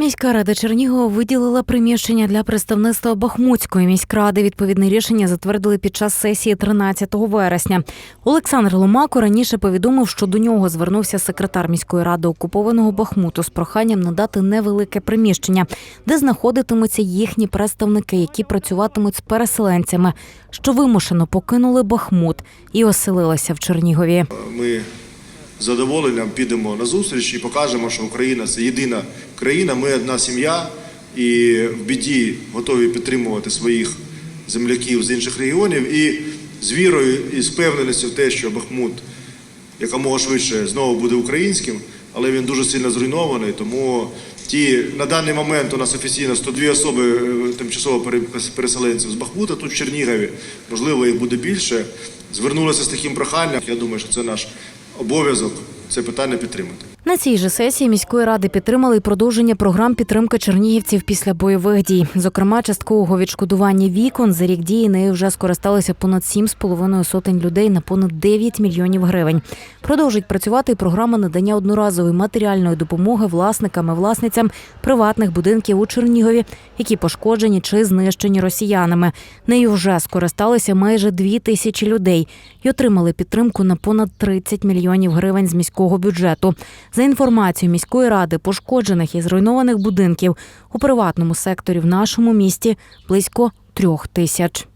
Міська рада Чернігова виділила приміщення для представництва Бахмутської міськради. Відповідне рішення затвердили під час сесії 13 вересня. Олександр Ломако раніше повідомив, що до нього звернувся секретар міської ради окупованого Бахмуту з проханням надати невелике приміщення, де знаходитимуться їхні представники, які працюватимуть з переселенцями, що вимушено покинули Бахмут і оселилися в Чернігові. Ми задоволенням підемо на зустріч і покажемо, що Україна це єдина країна, ми одна сім'я, і в біді готові підтримувати своїх земляків з інших регіонів. І з вірою і з впевненістю в те, що Бахмут якомога швидше знову буде українським, але він дуже сильно зруйнований. Тому ті на даний момент у нас офіційно 102 особи е, тимчасово переселенців з Бахмута тут в Чернігові. Можливо, їх буде більше. Звернулися з таким проханням. Я думаю, що це наш обов'язок це питання підтримати. На цій же сесії міської ради підтримали й продовження програм підтримки чернігівців після бойових дій. Зокрема, часткового відшкодування вікон за рік дії нею вже скористалися понад 7,5 сотень людей на понад 9 мільйонів гривень. Продовжить працювати й програма надання одноразової матеріальної допомоги власникам і власницям приватних будинків у Чернігові, які пошкоджені чи знищені росіянами. Нею вже скористалися майже дві тисячі людей і отримали підтримку на понад 30 мільйонів гривень з міського бюджету. За інформацією міської ради, пошкоджених і зруйнованих будинків у приватному секторі в нашому місті близько трьох тисяч.